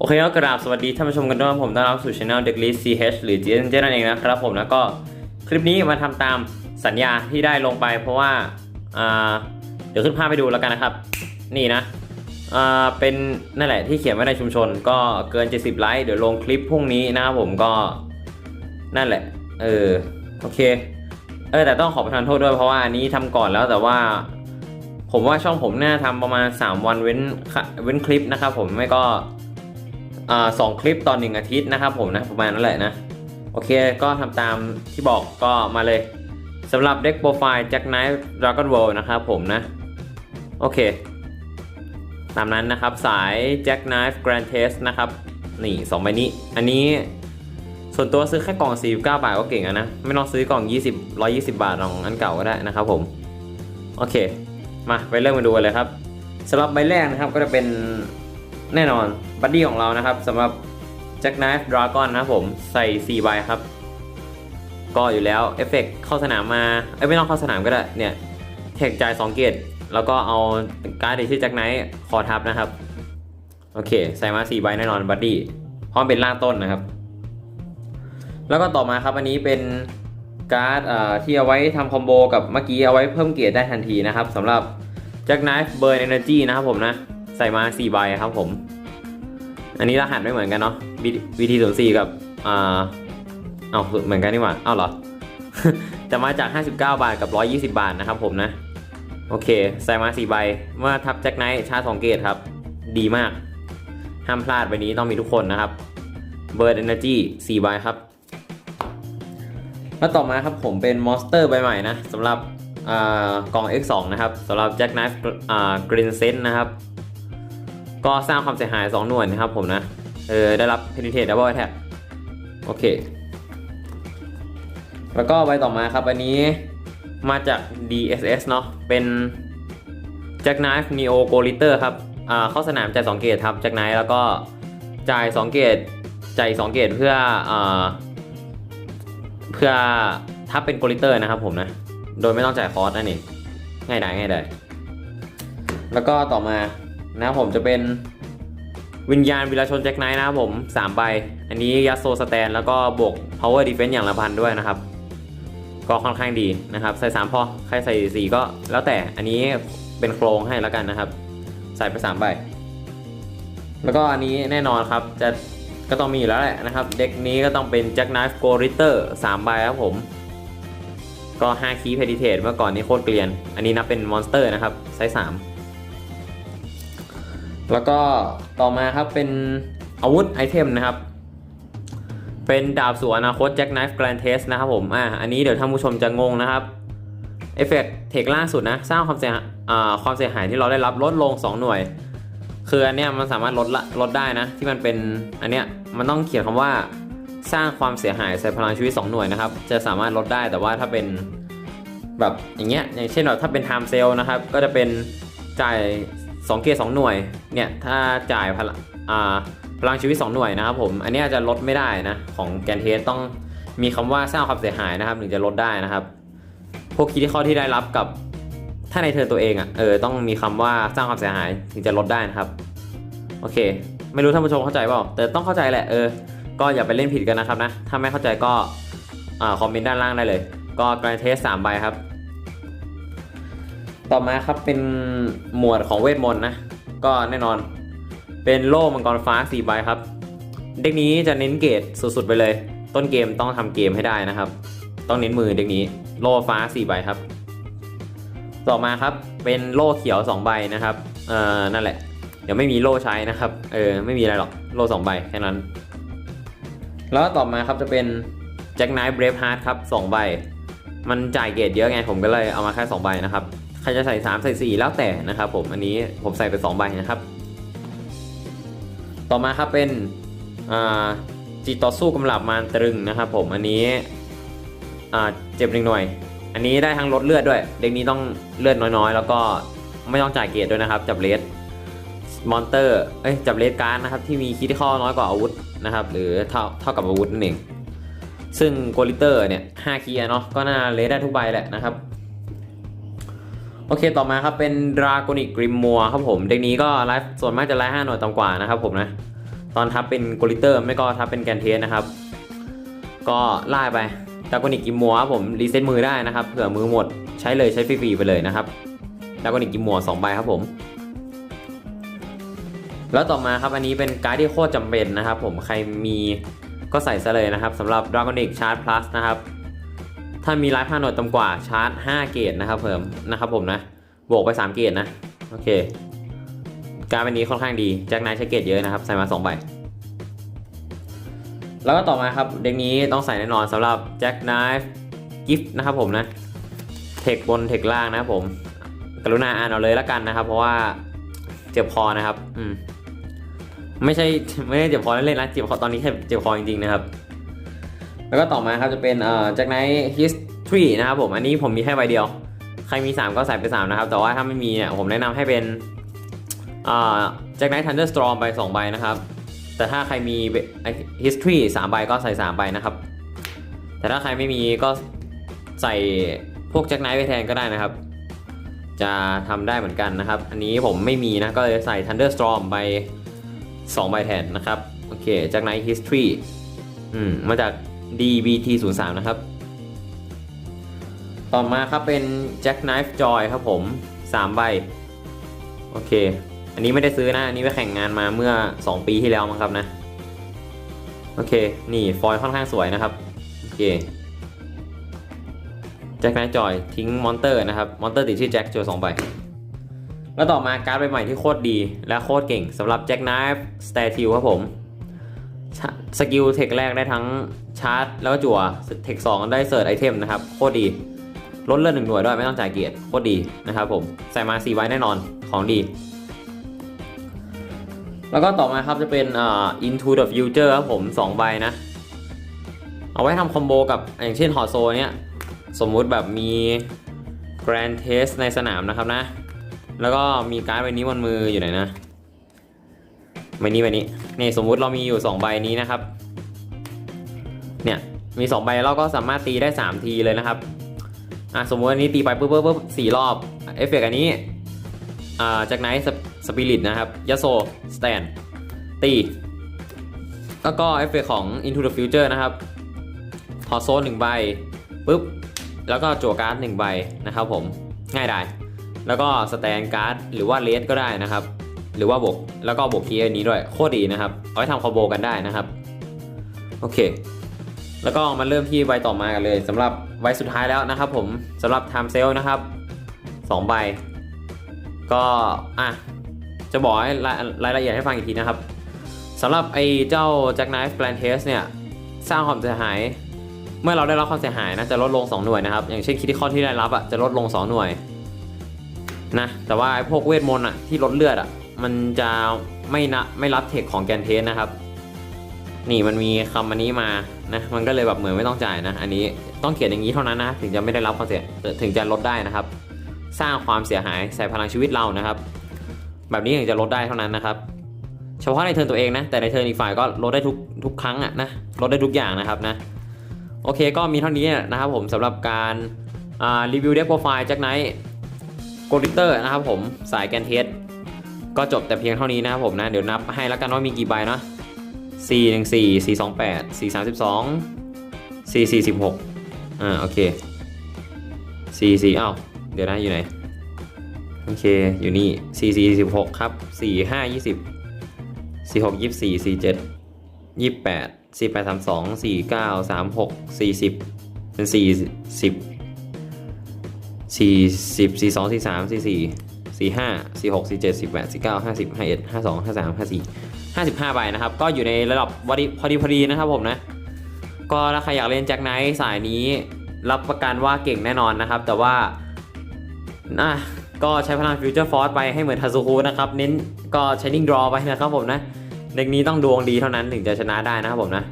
โอเคก็กราบสวัสดีท่านผู้ชมกันด้วยผมต้อนรับสู่ช anel เด็กลี CH หรือ g n j นั่นเองนะครับผมแล้วก็คลิปนี้มาทำตามสัญญาที่ได้ลงไป เพราะว่าเดี๋ยวขึ้นภาพไปดูแล้วกันนะครับ นี่นะเป็นนั่นแหละที่เขียนไว้ในชุมชน ก็เกิน 70 ไลค์เดี๋ยวลงคลิปพรุ่งนี้นะครับผมก็นั่นแหละ เออโอเคเออแต่ต้องขอประทานโทษด้วยเพราะว่าอันนี้ทำก่อนแล้วแต่ว่า ผมว่าช่องผมน่าทำประมาณ 3 วันเว้นเว้นคลิปนะครับผมไม่ก็ สองคลิปตอนหนึ่งอาทิตย์นะครับผมนะประมาณนั้นแหละนะ โอเคก็ทำตามที่บอกก็มาเลยสำหรับเด็กโปรไฟล์แจ็คไนท์ดราก้อนเวิลนะครับผมนะ โอเค ตามนั้นนะครับสายแจ็คไนฟ์แกรนเทสนะครับ นี่สองใบนี้ อันนี้ส่วนตัวซื้อแค่กล่อง 49 บาทก็เก่งแล้วนะ ไม่ต้องซื้อกล่อง 20 120 บาทของอันเก่าก็ได้นะครับผม โอเค มาไปเริ่มมาดูกันเลยครับสำหรับใบแรกนะครับก็จะเป็น แน่นอนบัดดี้ของเรานะครับสำหรับแจ็คไนฟ์ดราก้อนนะครับผมใส่4ใบครับ ก็อยู่แล้วเอฟเฟกเข้าสนามมาเอ้ไม่ต้องเข้าสนามก็ได้เนี่ยเทคจ่าย2เกตแล้วก็เอาการ์ดที่ชื่อแจ็คไนท์คอทับนะครับ โอเค ใส่มา4ใบแน่นอนบัดดี้พราะมันเป็นล่างต้นนะครับ แล้วก็ต่อมาครับอันนี้เป็นการ์ดที่เอาไว้ทำคอมโบกับเมื่อกี้เอาไว้เพิ่มเกียรติได้ทันทีนะครับสำหรับ Jack Knife Burn Energy นะครับผมนะ ใส่มา4ใบครับผม อันนี้รหัสไม่เหมือนกันเนาะ VT 0 4กับอ่าเอาเหมือนกันนี่หว่าเอ้าเหรอ จะมาจาก 59 บาทกับ 120 บาทนะครับผมนะ โอเค ใส่มา4ใบเมื่อทับแจ็คไนท์ชาร์จ2เกตครับ ดีมาก ห้ามพลาดใบนี้ต้องมีทุกคนนะครับ Burn Energy 4ใบครับ แล้วต่อมาครับผมเป็นมอนสเตอร์ใบใหม่นะสำหรับอ่ากล่อง X2 นะครับสำหรับ Jack Knife อ่า Green Sense นะครับ ก็สร้างความเสียหาย 2 หน่วยนะครับผมนะ เออ ได้รับ Penetrate Double Attack โอเค แล้วก็ใบต่อมาครับ อันนี้มาจาก DSS เนาะเป็น Jack Knife Neo g o l i t e r ครับ อ่า เข้าสนามจ่าย2เกตครับ Jack Knife แล้วก็จ่าย 2 เกตจ่าย2เกตเพื่อ อ่า เพื่อถ้าเป็นโกลิเตอร์นะครับผมนะ โดยไม่ต้องจ่ายคอร์สนั่นเองง่ายดายง่ายดายแล้วก็ต่อมา นะครับผมจะเป็นวิญญาณวิลาชนแจ็คไนท์นะครับผม3ใบ อันนี้ยัดโซสแตนแล้วก็บวก power defense อย่างละพันด้วยนะครับ ก็ค่อนข้างดีนะครับ ใส่ 3 พอ ใครใส่ 4 ก็แล้วแต่อันนี้เป็นโครงให้แล้วกันนะครับ ใส่ไป 3 ใบ แล้วก็อันนี้แน่นอนครับจะก็ต้องมีอยู่แล้วแหละนะครับ เด็กนี้ก็ต้องเป็น Jack Knife g o r i t t e r 3ใบครับผม ก็ 5 คีย์เพดิเทตเมื่อก่อนนี้โคตรเกลียน อันนี้นับเป็นมอนสเตอร์นะครับไซส์3 แล้วก็ต่อมาครับเป็นอาวุธไอเทมนะครับ เป็นดาบสู่อนาคต Jack Knife Grand Test นะครับผมอ่าอันนี้เดี๋ยวท่านผู้ชมจะงงนะครับเอฟเฟกต์เทคล่าสุดนะ สร้างความเสียความเสียหายที่เราได้รับลดลง 2 หน่วย คืออันเนี้ยมันสามารถลดละลดได้นะ ที่มันเป็นอันเนี้ยมันต้องเขียนคำว่าสร้างความเสียหายใส่พลังชีวิต 2 หน่วยนะครับ จะสามารถลดได้แต่ว่าถ้าเป็นแบบอย่างเงี้ยอย่างเช่นแบบถ้าเป็น time sale นะครับ ก็จะเป็นจ่าย 2เกร์2หน่วยเนี่ยถ้าจ่ายพลังพลังชีวิต 2 หน่วยนะครับผมอันนี้จะลดไม่ได้นะของแกนเทสต้องมีคำว่าสร้างความเสียหายนะครับถึงจะลดได้นะครับ พวกคีย์ที่ข้อที่ได้รับกับถ้าในเทิร์นตัวเองอะเออต้องมีคำว่าสร้างความเสียหายถึงจะลดได้นะครับโอเค ไม่รู้ท่านผู้ชมเข้าใจเปล่าแต่ต้องเข้าใจแหละเออก็อย่าไปเล่นผิดกันนะครับนะถ้าไม่เข้าใจก็อ่าคอมเมนต์ด้านล่างได้เลย ก็แการเทสสามใบครับ ต่อมาครับเป็นหมวดของเวทมนต์นะ ก็แน่นอน เป็นโล่มังกรฟ้า4ใบครับ เด็กนี้จะเน้นเกรดสุดๆไปเลย ต้นเกมต้องทำเกมให้ได้นะครับ ต้องเน้นมือเด็กนี้ โล่ฟ้า4ใบครับ ต่อมาครับเป็นโล่เขียว 2 ใบนะครับเอ่อนั่นแหละ เดี๋ยวไม่มีโล่ใช้นะครับเออไม่มีอะไรหรอกโล่2ใบแค่นั้น แล้วต่อมาครับจะเป็นแจ็คไนท์เบรฟฮาร์ดครับ2ใบมันจ่ายเกรดเยอะไงผมก็เลยเอามาแค่2ใบนะครับ ใครจะใส่ 3 ใส่ 4 แล้วแต่นะครับผมอันนี้ผมใส่ไป 2 ใบนะครับ ต่อมาครับเป็นจีต่อสู้กำลับมารตรึงนะครับผมอันนี้เจ็บหนึ่งหน่วย อันนี้ได้ทั้งลดเลือดด้วย เด็กนี้ต้องเลือดน้อยๆ แล้วก็ไม่ต้องจ่ายเกียรติด้วยนะครับ จับเลสมอนเตอร์ เอ้ย จับเลสการ์ดนะครับ ที่มีคิดข้อน้อยกว่าอาวุธนะครับ หรือเท่าเท่ากับอาวุธนั่นเอง ซึ่งโกลิเตอร์เนี่ย5คีย์เนาะ ก็น่าเลสได้ทุกใบแหละนะครับ โอเคต่อมาครับเป็นดราโกนิกกริมมัวครับผม เด็กนี้ก็ไลฟ์ส่วนมากจะไลฟ์5หน่วยต่ำกว่านะครับผมนะ ตอนทับเป็นโกลิเตอร์ไม่ก็ทับเป็นแกนเทสนะครับ ก็ไล่ไปดากอนิกกิมมัวครับผมรีเซ็ตมือได้นะครับเผื่อมือหมดใช้เลยใช้ฟรีๆไปเลยนะครับดากอนิกกิมมัว2ใบครับผม แล้วต่อมาครับอันนี้เป็นการ์ดที่โคตรจำเป็นนะครับผมใครมีก็ใส่ซะเลยนะครับสำหรับ Dragonic Charge Plus นะครับ ถ้ามีไลฟ์ห้าหน่วยต่ำกว่าชาร์จ 5 เกตนะครับเพิ่มนะครับผมนะบวกไป 3 เกตนะ โอเค การเป็นนี้ค่อนข้างดีแจ็คไนท์ใช้เกตเยอะนะครับ ใส่มา2ใบแล้วก็ต่อมาครับ เด็กนี้ต้องใส่แน่นอนสำหรับแจ็คไนท์กิฟต์นะครับผมนะเทคบนเทคล่างนะครับผม กรุณาอ่านเอาเลยละกันนะครับ เพราะว่าเจ็บคอนะครับ อืมไม่ใช่ไม่ได้เจ็บคอเล่นๆนะเจ็บคอตอนนี้แค่เจ็บคอจริงๆนะครับ แล้วก็ต่อมาครับจะเป็นเอ่อจากไนท์ฮิสทรีนะครับผม อันนี้ผมมีแค่ใบเดียว ใครมี 3 ก็ใส่ไป 3 นะครับ แต่ว่าถ้าไม่มีเนี่ยผมแนะนำให้เป็นอ่าจากไนท์ทันเดอร์สตรอมไป 2 ใบนะครับ แต่ถ้าใครมี history 3ใบก็ใส่ 3 ใบนะครับ แต่ถ้าใครไม่มีก็ใส่พวกแจ็คไนท์ไปแทนก็ได้นะครับ จะทำได้เหมือนกันนะครับ อันนี้ผมไม่มีนะ ก็เลยใส่ Thunderstorm ไป2ใบแทนนะครับ โอเคแจากไนท์ history อืม มาจาก DBT 0 3 นะครับ ต่อมาครับเป็น Jack Knife Joy ครับผม 3 ใบ โอเค อันนี้ไม่ได้ซื้อนะ อันนี้ไปแข่งงานมาเมื่อ 2 ปีที่แล้วมั้งครับนะ โอเค นี่ฟอยล์ค่อนข้างสวยนะครับ โอเคแจ็คไนท์จอยทิ้งมอนเตอร์นะครับ มอนเตอร์ติดชื่อแจ็คจอยสองใบ แล้วต่อมาการ์ดใบใหม่ที่โคตรดีและโคตรเก่งสำหรับแจ็คไนฟ์สเตทิลครับผม สกิลเทคแรกได้ทั้งชาร์จแล้วก็จั่วเทคสองได้เสิร์ชไอเทมนะครับโคตรดีลดเลือดหนึ่งหน่วยด้วยไม่ต้องจ่ายเกียรติโคตรดีนะครับผมใส่มา4ใบแน่นอนของดี แล้วก็ต่อมาครับจะเป็นอ่า Into the Future ครับผม2ใบนะ เอาไว้ทำคอมโบกับอย่างเช่นฮอโซเนี้ยสมมุติแบบมี Grand Test ในสนามนะครับนะ แล้วก็มีการ์ดใบนี้บนมืออยู่ไหนนะ ใบนี้ใบนี้นี่สมมุติเรามีอยู่ 2 ใบนี้นะครับ เนี่ยมี 2 ใบเราก็สามารถตีได้ 3 ทีเลยนะครับอะสมมติอันนี้ตีไปปุ๊บปุ๊บปุ๊บสี่รอบเอฟเฟกต์อันนี้อ่าจากไหนสปิริตนะครับยาโซสแตนตีแล้วก็เอฟเฟกต์ของ Into the Future นะครับทอโซหนึ่งใบปุ๊บแล้วก็จั่วการ์ดหนึ่งใบนะครับผมง่ายได้แล้วก็สแตนการ์ดหรือว่าเลสก็ได้นะครับ หรือว่าบวกแล้วก็บวกคีย์นี้ด้วยโคตรดีนะครับ เอาไว้ทำคอโบกันได้นะครับ โอเค แล้วก็มาเริ่มที่ใบต่อมากันเลยสำหรับใบสุดท้ายแล้วนะครับ ผมสำหรับ Time Sale นะครับ2ใบ ก็อะจะบอกให้รายรายละเอียดให้ฟังอีกทีนะครับสำหรับไอ้เจ้า Jack Knife Grand Test เนี่ยสร้างความเสียหาย เมื่อเราได้รับความเสียหายนะจะลดลง 2 หน่วยนะครับ อย่างเช่นคิดข้อที่ได้รับอะจะลดลง 2 หน่วยนะแต่ว่าไอ้พวกเวทมนต์อะที่ลดเลือดอะ มันจะไม่นะไม่รับเทคของแกนเทสนะครับ นี่มันมีคำอันนี้มานะมันก็เลยแบบเหมือนไม่ต้องจ่ายนะ อันนี้ต้องเขียนอย่างนี้เท่านั้นนะ ถึงจะไม่ได้รับความเสียถึงจะลดได้นะครับ สร้างความเสียหายใส่พลังชีวิตเรานะครับ แบบนี้ถึงจะลดได้เท่านั้นนะครับ เฉพาะในเทิร์นตัวเองนะ แต่ในเทิร์นอีกฝ่ายก็ลดได้ทุกทุกครั้งอะนะลดได้ทุกอย่างนะครับนะโอเคก็มีเท่านี้นะครับผมสำหรับการรีวิวเด็กโปรไฟล์จากไนท์โกลิเตอร์นะครับผมสายแกนเทส ก็จบแต่เพียงเท่านี้นะครับผมนะ เดี๋ยวนับให้แล้วกันว่ามีกี่ใบเนาะ4 1 4 4 2 8 4 3 2 4 4 16อ่าโอเค4 4อ้าวเดี๋ยวนะอยู่ไหนโอเคอยู่นี่4 4 16ครับ4 5 20 4 6 24 4 7 28 4 8 3 2 4 9 3 6 40เป็น40 40 42 43 44 45 46 47 48 49 50 51 52 53 54 55ใบนะครับ ก็อยู่ในระดับพอดีพอดีพอดีนะครับผมนะ ก็ถ้าใครอยากเล่นแจ็คไนท์สายนี้ รับประกันว่าเก่งแน่นอนนะครับ แต่ว่านะก็ใช้พลังฟิวเจอร์ฟอร์สไปให้เหมือนทาซูคุนะครับ เน้นก็ใช้นิ่งดรอไปนะครับผมนะ เด็กนี้ต้องดวงดีเท่านั้นถึงจะชนะได้นะครับผมนะ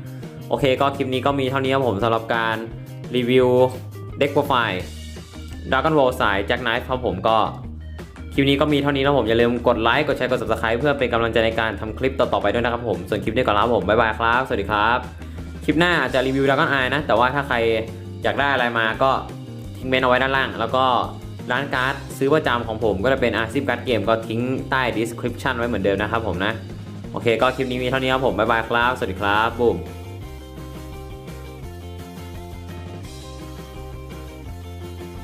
โอเคก็คลิปนี้ก็มีเท่านี้ครับผมสำหรับการรีวิวเด็กโปรไฟล์ดราก้อนโวสายแจ็คไนท์ครับผมก็ คลิปนี้ก็มีเท่านี้นะผมอย่าลืมกดไลค์กดแชร์กด subscribe เพื่อเป็นกำลังใจในการทำคลิปต่อๆไปด้วยนะครับผมส่วนคลิปนี้ก่อนล้วครับผมบ๊ายบายครับ สวัสดีครับ คลิปหน้าอาจจะรีวิวดราก้อนไอนะ แต่ว่าถ้าใครอยากได้อะไรมาก็ทิ้งเมนเอาไว้ด้านล่าง แล้วก็ร้านการ์ดซื้อประจำของผมก็จะเป็นอาซีพการ์ดเกมก็ทิ้งใต้ description ไว้เหมือนเดิมนะครับผมนะโอเคก็คลิปนี้มีเท่านี้ครับผมบ๊ายบายครับ สวัสดีครับบุ้ม